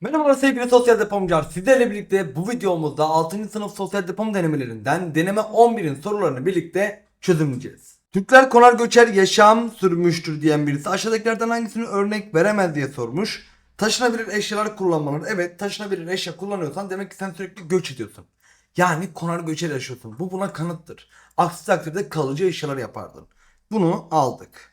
Merhaba sevgili sosyal depomcular. Sizlerle birlikte bu videomuzda 6. sınıf sosyal depom denemelerinden deneme 11'in sorularını birlikte çözümleyeceğiz. Türkler konar göçer yaşam sürmüştür diyen birisi aşağıdakilerden hangisini örnek veremez diye sormuş. Taşınabilir eşyalar kullanmaları. Evet taşınabilir eşya kullanıyorsan demek ki sen sürekli göç ediyorsun. Yani konar göçer yaşıyorsun. Bu buna kanıttır. Aksi takdirde kalıcı eşyalar yapardın. Bunu aldık.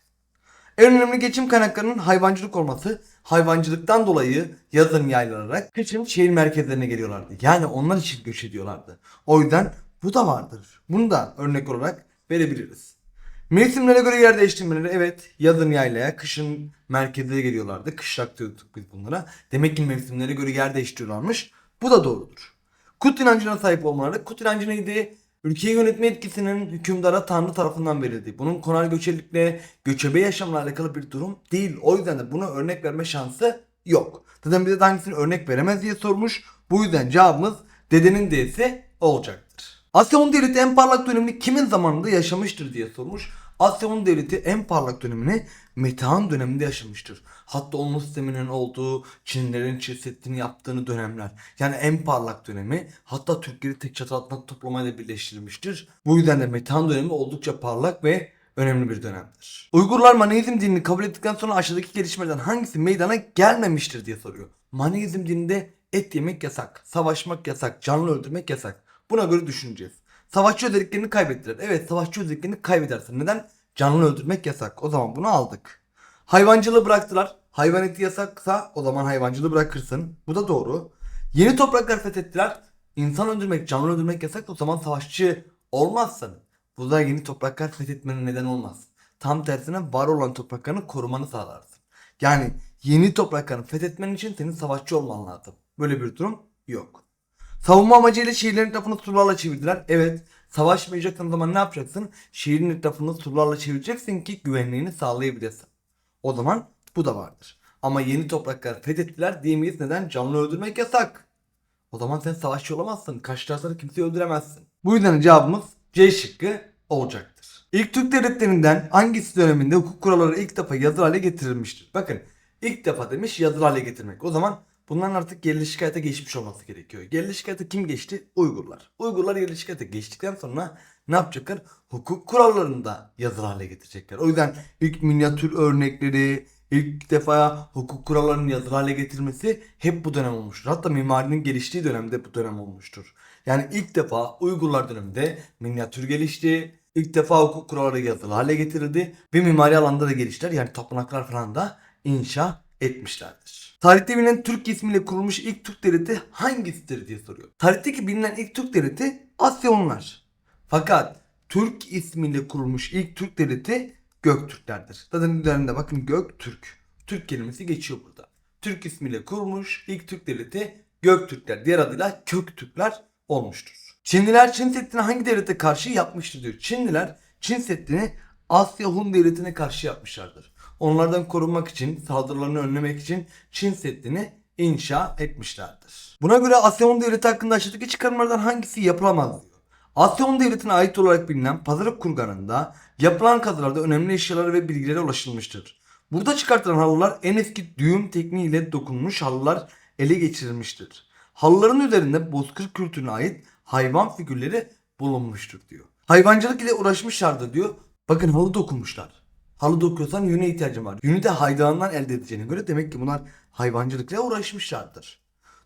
En önemli geçim kaynaklarının hayvancılık olması. Hayvancılıktan dolayı yazın yaylanarak kışın şehir merkezlerine geliyorlardı. Yani onlar için göç ediyorlardı. O yüzden bu da vardır. Bunu da örnek olarak verebiliriz. Mevsimlere göre yer değiştirmeleri evet yazın yaylaya kışın merkezlere geliyorlardı. Kışlak diyorduk biz bunlara. Demek ki mevsimlere göre yer değiştiriyorlarmış. Bu da doğrudur. Kut inancına sahip olmaları. Kut inancı neydi? Ülkeyi yönetme etkisinin hükümdara Tanrı tarafından verildiği. Bunun konar göçerlikle, göçebe yaşamla alakalı bir durum değil. O yüzden de buna örnek verme şansı yok. Zaten bize de hangisini örnek veremez diye sormuş. Bu yüzden cevabımız dedenin D'si olacaktır. Asya Hun Devleti en parlak dönemini kimin zamanında yaşamıştır diye sormuş. Asya Hun Devleti en parlak dönemini Metehan döneminde yaşamıştır. Hatta onun sisteminin olduğu, Çinlilerin Çin Seddi'ni yaptığını dönemler. Yani en parlak dönemi hatta Türkleri tek çatı altında toplamayla birleştirmiştir. Bu yüzden de Metehan dönemi oldukça parlak ve önemli bir dönemdir. Uygurlar Maneizm dinini kabul ettikten sonra aşağıdaki gelişmelerden hangisi meydana gelmemiştir diye soruyor. Maneizm dininde et yemek yasak, savaşmak yasak, canlı öldürmek yasak. Buna göre düşüneceğiz. Savaşçı özelliklerini kaybettiler. Evet savaşçı özelliklerini kaybedersin. Neden? Canlı öldürmek yasak. O zaman bunu aldık. Hayvancılığı bıraktılar. Hayvan eti yasaksa o zaman hayvancılığı bırakırsın. Bu da doğru. Yeni topraklar fethettiler. İnsan öldürmek, canlı öldürmek yasak. O zaman savaşçı olmazsın. Bu da yeni topraklar fethetmenin neden olmaz. Tam tersine var olan topraklarını korumanı sağlarsın. Yani yeni topraklarını fethetmen için senin savaşçı olman lazım. Böyle bir durum yok. Savunma amacıyla şehirlerin etrafını surlarla çevirdiler. Evet. Savaşmayacaksan zaman ne yapacaksın? Şehrin etrafını surlarla çevireceksin ki güvenliğini sağlayabilesin. O zaman bu da vardır. Ama yeni topraklar fethettiler diyemeyiz. Neden? Canlı öldürmek yasak. O zaman sen savaşçı olamazsın. Karşı tarafları kimseyi öldüremezsin. Bu yüzden cevabımız C şıkkı olacaktır. İlk Türk devletlerinden hangisi döneminde hukuk kuralları ilk defa yazılı hale getirilmiştir? Bakın ilk defa demiş yazılı hale getirmek. O zaman bunların artık yerli şikayete geçmiş olması gerekiyor. Yerli şikayete kim geçti? Uygurlar. Uygurlar yerli şikayete geçtikten sonra ne yapacaklar? Hukuk kurallarını da yazılı hale getirecekler. O yüzden ilk minyatür örnekleri, ilk defa hukuk kurallarının yazılı hale getirilmesi hep bu dönem olmuştur. Hatta mimarinin geliştiği dönemde bu dönem olmuştur. Yani ilk defa Uygurlar döneminde minyatür gelişti. İlk defa hukuk kuralları yazılı hale getirildi. Ve mimari alanda da geliştiler. Yani tapınaklar falan da inşa etmişlerdir. Tarihte bilinen Türk ismiyle kurulmuş ilk Türk devleti hangisidir diye soruyor. Tarihteki bilinen ilk Türk devleti Asya Hunlar. Fakat Türk ismiyle kurulmuş ilk Türk devleti Göktürklerdir. Zaten üzerinde bakın Göktürk. Türk kelimesi geçiyor burada. Türk ismiyle kurulmuş ilk Türk devleti Göktürkler. Diğer adıyla Köktürkler olmuştur. Çinliler Çin Seddi'ni hangi devlete karşı yapmıştır diyor. Çinliler Çin Seddi'ni Asya Hun devletine karşı yapmışlardır. Onlardan korunmak için, saldırılarını önlemek için Çin Seddi'ni inşa etmişlerdir. Buna göre Asya Hun devleti hakkında aşağıdaki çıkarımlardan hangisi yapılamaz diyor. Asya Hun devletine ait olarak bilinen pazarlık kurganında yapılan kazılarda önemli eşyalara ve bilgilere ulaşılmıştır. Burada çıkartılan halılar en eski düğüm tekniğiyle dokunmuş halılar ele geçirilmiştir. Halıların üzerinde bozkır kültürüne ait hayvan figürleri bulunmuştur diyor. Hayvancılık ile uğraşmışlardır diyor. Bakın halı dokunmuşlar. Halı dokuyorsan yüne ihtiyacın var. Yünü de hayvandan elde edeceğine göre demek ki bunlar hayvancılıkla uğraşmışlardır.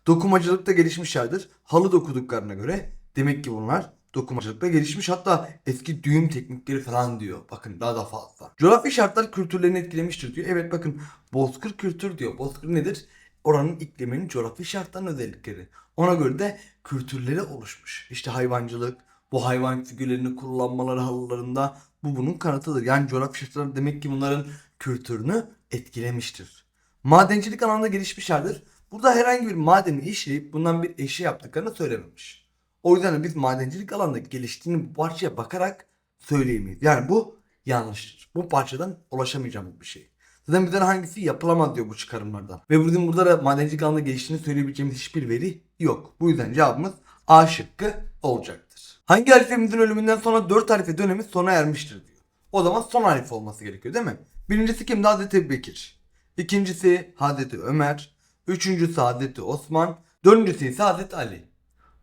Dokumacılıkta gelişmişlerdir. Halı dokuduklarına göre demek ki bunlar dokumacılıkta gelişmiş. Hatta eski düğüm teknikleri falan diyor. Bakın daha da fazla. Coğrafi şartlar kültürlerini etkilemiştir diyor. Evet bakın bozkır kültür diyor. Bozkır nedir? Oranın ikliminin coğrafi şartlarının özellikleri. Ona göre de kültürleri oluşmuş. İşte hayvancılık, bu hayvan figürlerini kullanmaları halılarında bu bunun kanıtıdır. Yani coğrafi şartlar demek ki bunların kültürünü etkilemiştir. Madencilik alanında gelişmişlerdir. Burada herhangi bir madeni işleyip bundan bir eşya yaptıklarını söylememiş. O yüzden de biz madencilik alanında geliştiğini bu parçaya bakarak söyleyemeyiz. Yani bu yanlıştır. Bu parçadan ulaşamayacağımız bir şey. Zaten bizden hangisi yapılamaz diyor bu çıkarımlardan. Ve bizim burada da madencilik alanında geliştiğini söyleyebileceğimiz hiçbir veri yok. Bu yüzden cevabımız A şıkkı olacaktır. Hangi halifemizin ölümünden sonra 4 halife dönemi sona ermiştir diyor. O zaman son halife olması gerekiyor değil mi? Birincisi kimdi? Hazreti Bekir. İkincisi Hazreti Ömer. Üçüncüsü Hazreti Osman. Dördüncüsü ise Hazreti Ali.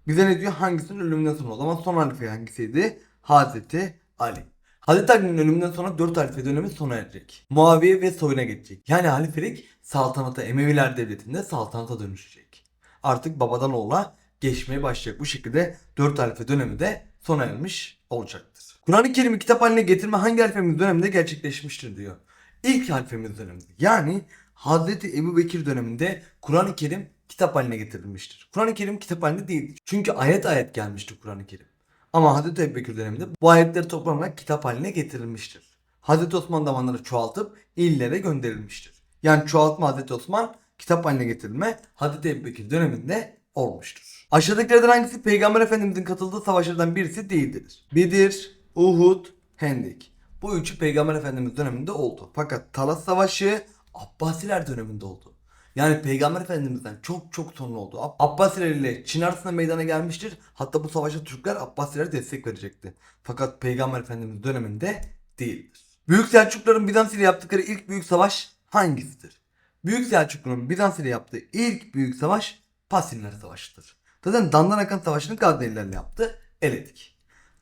Bize ne diyor? Hangisinin ölümünden sonra? O zaman son halife hangisiydi? Hazreti Ali. Hazreti Ali'nin ölümünden sonra 4 halife dönemi sona erecek. Muaviye ve soyuna geçecek. Yani halifelik saltanata, Emeviler devletinde saltanata dönüşecek. Artık babadan oğula geçmeye başlayacak. Bu şekilde 4 halife dönemi de sona ermiş olacaktır. Kur'an-ı Kerim'i kitap haline getirme hangi halifemiz döneminde gerçekleşmiştir diyor. İlk halifemiz döneminde. Yani Hazreti Ebu Bekir döneminde Kur'an-ı Kerim kitap haline getirilmiştir. Kur'an-ı Kerim kitap halinde değil. Çünkü ayet ayet gelmiştir Kur'an-ı Kerim. Ama Hazreti Ebu Bekir döneminde bu ayetleri toplanarak kitap haline getirilmiştir. Hazreti Osman zamanları çoğaltıp illere gönderilmiştir. Yani çoğaltma Hazreti Osman kitap haline getirilme Hazreti Ebu Bekir döneminde olmuştur. Aşağıdakilerden hangisi Peygamber Efendimizin katıldığı savaşlardan birisi değildir? Bedir, Uhud, Hendek. Bu üçü Peygamber Efendimiz döneminde oldu. Fakat Talas Savaşı Abbasiler döneminde oldu. Yani Peygamber Efendimiz'den çok çok sonra oldu. Ab- Abbasiler ile Çin arasında meydana gelmiştir. Hatta bu savaşta Türkler Abbasilere destek verecekti. Fakat Peygamber Efendimiz döneminde değildir. Büyük Selçukluların Bizans ile yaptıkları ilk büyük savaş hangisidir? Büyük Selçukluların Bizans ile yaptığı ilk büyük savaş Pasinler Savaşı'dır. Zaten Dandan Akan Savaşı'nı Gaznelilerle yaptı. Eledik.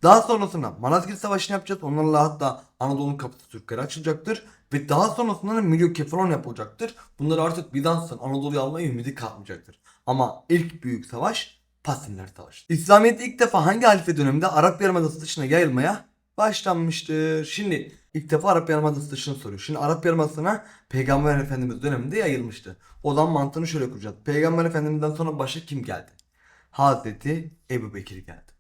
Daha sonrasında Malazgirt Savaşı'nı yapacağız. Onlarla hatta Anadolu'nun kapısı Türklere açılacaktır. Ve daha sonrasında da Milyo Kefalon yapılacaktır. Bunlar artık Bizans'ın Anadolu'yu almaya ümidi kalmayacaktır. Ama ilk büyük savaş Pasinler Savaşı. İslamiyet ilk defa hangi halife döneminde Arap Yarımadası dışına yayılmaya başlanmıştır? Şimdi ilk defa Arap Yarımadası dışına soruyor. Şimdi Arap Yarımadası'na Peygamber Efendimiz döneminde yayılmıştı. O zaman mantığını şöyle kuracağız. Peygamber Efendimiz'den sonra başa kim geldi? Hazreti Ebu Bekir geldi.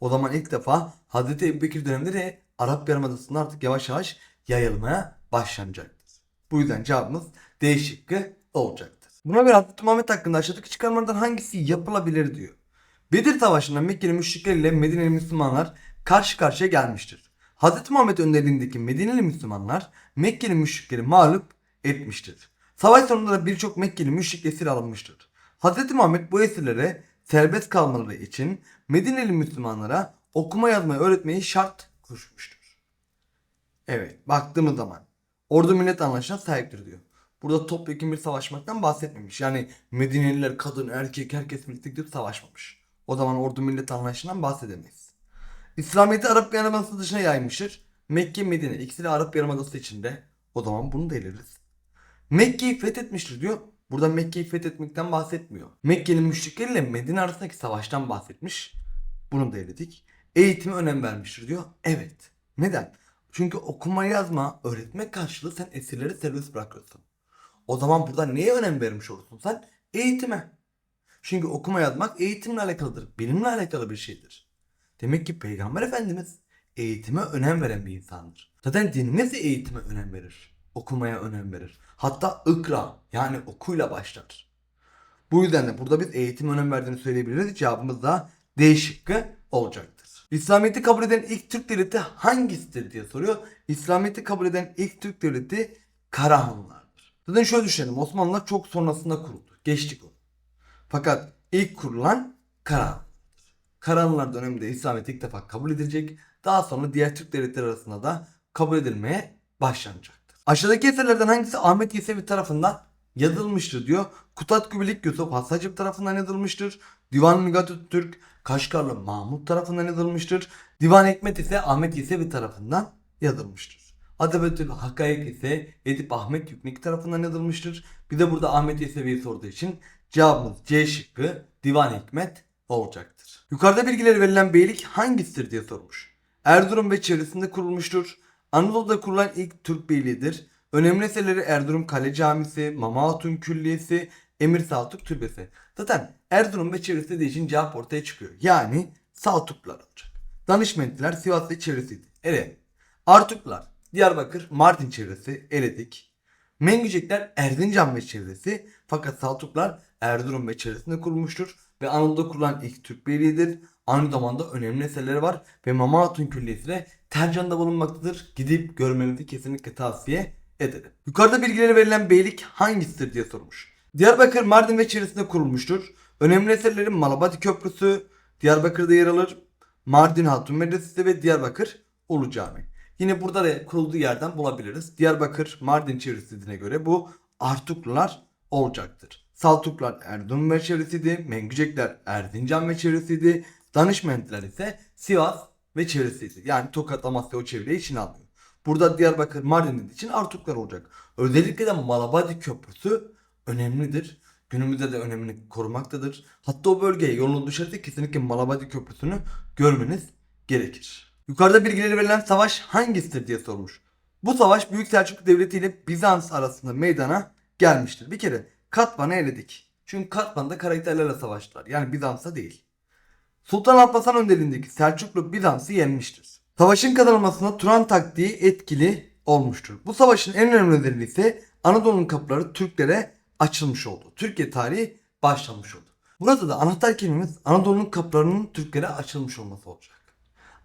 O zaman ilk defa Hazreti Ebu Bekir döneminde de Arap Yarımadası'nda artık yavaş yavaş yayılmaya başlanacaktır. Bu yüzden cevabımız D şıkkı olacaktır. Buna göre Hazreti Muhammed hakkında aşağıdaki çıkarmalardan hangisi yapılabilir diyor. Bedir Savaşı'nda Mekkeli müşrikler ile Medineli Müslümanlar karşı karşıya gelmiştir. Hz. Muhammed önderliğindeki Medineli Müslümanlar Mekkeli müşrikleri mağlup etmiştir. Savaş sonunda da birçok Mekkeli müşrik esir alınmıştır. Hz. Muhammed bu esirlere serbest kalmaları için Medineli Müslümanlara okuma yazmayı öğretmeyi şart koşmuştur. Evet baktığımız zaman ordu millet anlayışına sahiptir diyor. Burada topyekun bir savaşmaktan bahsetmemiş. Yani Medineliler kadın erkek herkes birlikte gidip savaşmamış. O zaman ordu millet anlayışından bahsedemeyiz. İslamiyet'i Arap Yarımadası dışına yaymıştır. Mekke, Medine ikisi de Arap Yarımadası içinde. O zaman bunu da eleriz. Mekke'yi fethetmiştir diyor. Burada Mekke'yi fethetmekten bahsetmiyor. Mekke'nin müşrikleriyle Medine arasındaki savaştan bahsetmiş. Bunu da eledik. Eğitime önem vermiştir diyor. Evet. Neden? Çünkü okuma yazma öğretme karşılığı sen esirleri serbest bırakıyorsun. O zaman burada neye önem vermiş olursun sen? Eğitime. Çünkü okuma yazmak eğitimle alakalıdır. Bilimle alakalı bir şeydir. Demek ki Peygamber Efendimiz eğitime önem veren bir insandır. Zaten dinimiz de eğitime önem verir. Okumaya önem verir. Hatta ikra yani okuyla başlar. Bu yüzden de burada biz eğitime önem verdiğini söyleyebiliriz. Cevabımız da D şıkkı olacaktır. İslamiyet'i kabul eden ilk Türk devleti hangisidir diye soruyor. İslamiyet'i kabul eden ilk Türk devleti Karahanlılardır. Zaten şöyle düşünelim. Osmanlılar çok sonrasında kuruldu. Geçtik onu. Fakat ilk kurulan Karahanlılardır. Karahanlılar döneminde İslamiyet ilk defa kabul edilecek. Daha sonra diğer Türk devletleri arasında da kabul edilmeye başlanacaktır. Aşağıdaki eserlerden hangisi Ahmet Yesevi tarafından yazılmıştır diyor. Kutat Gübelik Yusuf Hassacık tarafından yazılmıştır. Divan Lügat Türk Kaşgarlı Mahmut tarafından yazılmıştır. Divan Hikmet ise Ahmet Yesevi tarafından yazılmıştır. Adabetül Hakayık ise Edip Ahmet Yüknek tarafından yazılmıştır. Bir de burada Ahmet Yesevi'yi sorduğu için cevabımız C şıkkı Divan Hikmet olacaktır. Yukarıda bilgileri verilen beylik hangisidir diye sormuş. Erzurum ve çevresinde kurulmuştur. Anadolu'da kurulan ilk Türk beyliğidir. Önemli eserleri Erzurum Kale Camisi, Mama Hatun Külliyesi, Emir Saltuk Türbesi. Zaten Erzurum ve çevresi dediği için cevap ortaya çıkıyor. Yani Saltuklular olacak. Danışmentliler Sivas ve çevresiydi. Evet. Artuklar Diyarbakır, Mardin çevresi eledik. Mengücekler Erzincan ve çevresi fakat Saltuklar Erzurum ve çevresinde kurulmuştur ve Anadolu'da kurulan ilk Türk birliğidir. Aynı zamanda önemli eserleri var ve Mama Hatun Külliyesi de Tercan'da bulunmaktadır. Gidip görmenizi kesinlikle tavsiye ederim. Yukarıda bilgileri verilen beylik hangisidir diye sormuş. Diyarbakır, Mardin ve çevresinde kurulmuştur. Önemli eserleri Malabadi Köprüsü, Diyarbakır'da yer alır. Mardin Hatun Medresesi ve Diyarbakır Ulu Cami. Yine burada da kurulduğu yerden bulabiliriz. Diyarbakır, Mardin çevresine göre bu Artuklular olacaktır. Saltuklar Erzurum ve çevresiydi. Mengücekler Erzincan ve çevresiydi. Danışmentler ise Sivas ve çevresiydi. Yani Tokat Amasya o çevreyi içine alıyor. Burada Diyarbakır Mardin için Artuklar olacak. Özellikle de Malabadi Köprüsü önemlidir. Günümüzde de önemini korumaktadır. Hatta o bölgeye yolunuz düşerse kesinlikle Malabadi Köprüsü'nü görmeniz gerekir. Yukarıda bilgileri verilen savaş hangisidir diye sormuş. Bu savaş Büyük Selçuklu Devleti ile Bizans arasında meydana gelmiştir. Bir kere Katman'ı eledik. Çünkü Katman'da karakterlerle savaştılar. Yani Bizans'a değil. Sultan Alparslan önderliğindeki Selçuklu Bizans'ı yenmiştir. Savaşın kazanılmasında Turan taktiği etkili olmuştur. Bu savaşın en önemli özelliği ise Anadolu'nun kapıları Türklere açılmış oldu. Türkiye tarihi başlamış oldu. Burada da anahtar kelimemiz Anadolu'nun kapılarının Türklere açılmış olması olacak.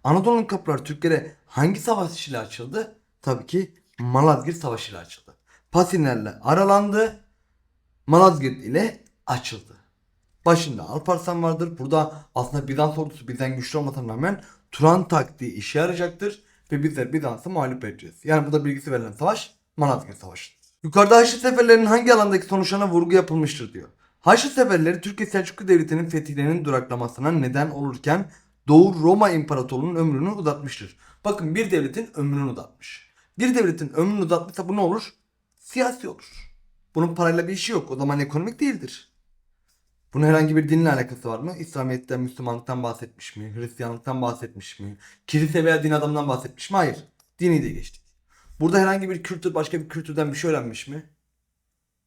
Anadolu'nun kapıları Türklere hangi savaş ile açıldı? Tabii ki Malazgirt Savaşı ile açıldı. Pasinlerle aralandı. Malazgirt ile açıldı. Başında Alparslan vardır. Burada aslında Bizans ordusu bizden güçlü olmasına rağmen Turan taktiği işe yarayacaktır. Ve bizler Bizans'ı mağlup edeceğiz. Yani burada bilgisi verilen savaş Malazgirt Savaşı'dır. Yukarıda Haçlı seferlerinin hangi alandaki sonuçlarına vurgu yapılmıştır diyor. Haçlı seferleri Türkiye Selçuklu Devleti'nin fetihlerinin duraklamasına neden olurken Doğu Roma İmparatorluğu'nun ömrünü uzatmıştır. Bakın bir devletin ömrünü uzatmış. Bir devletin ömrünü uzatmışsa bu ne olur? Siyasi olur. Bunun parayla bir işi yok. O zaman ekonomik değildir. Bunun herhangi bir dinle alakası var mı? İslamiyet'ten, Müslümanlıktan bahsetmiş mi? Hristiyanlıktan bahsetmiş mi? Kilise veya din adamından bahsetmiş mi? Hayır. Dini de geçtik. Burada herhangi bir kültür başka bir kültürden bir şey öğrenmiş mi?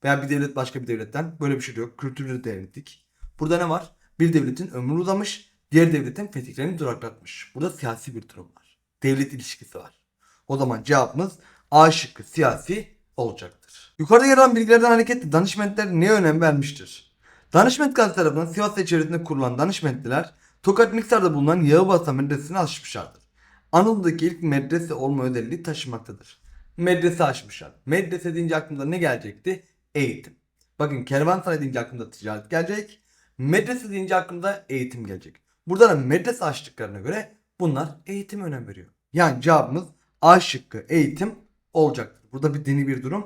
Veya bir devlet başka bir devletten. Böyle bir şey yok. Kültürleri devlettik. Burada ne var? Bir devletin ömrü uzamış, diğer devletin fetihlerini duraklatmış. Burada siyasi bir durum var. Devlet ilişkisi var. O zaman cevabımız A şıkkı siyasi olacaktır. Yukarıda yer alan bilgilerden hareketle danışmentler neye önem vermiştir? Danışment Gazi tarafından Sivas içerisinde kurulan danışmentliler Tokat Niksar'da bulunan Yağıbasa Medresesi'ni açmışlardır. Anadolu'daki ilk medrese olma özelliği taşımaktadır. Medrese açmışlar. Medrese deyince aklımda ne gelecekti? Eğitim. Bakın kervansaray deyince aklımda ticaret gelecek. Medrese deyince aklımda eğitim gelecek. Burada da medrese açtıklarına göre bunlar eğitime önem veriyor. Yani cevabımız A şıkkı eğitim olacaktır. Burada bir dini bir durum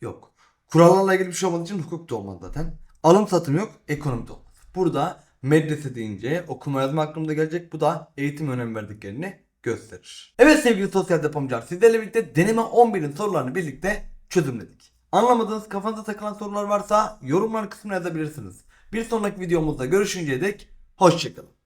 yok. Kurallarla ilgili bir şey olmadığı için hukuk da olmaz zaten. Alım satım yok, ekonomi de olmaz. Burada medrese deyince okuma yazma aklımda gelecek. Bu da eğitim önem verdiklerini gösterir. Evet sevgili sosyal depomcular sizlerle birlikte deneme 11'in sorularını birlikte çözümledik. Anlamadığınız kafanıza takılan sorular varsa yorumlar kısmına yazabilirsiniz. Bir sonraki videomuzda görüşünceye dek hoşçakalın.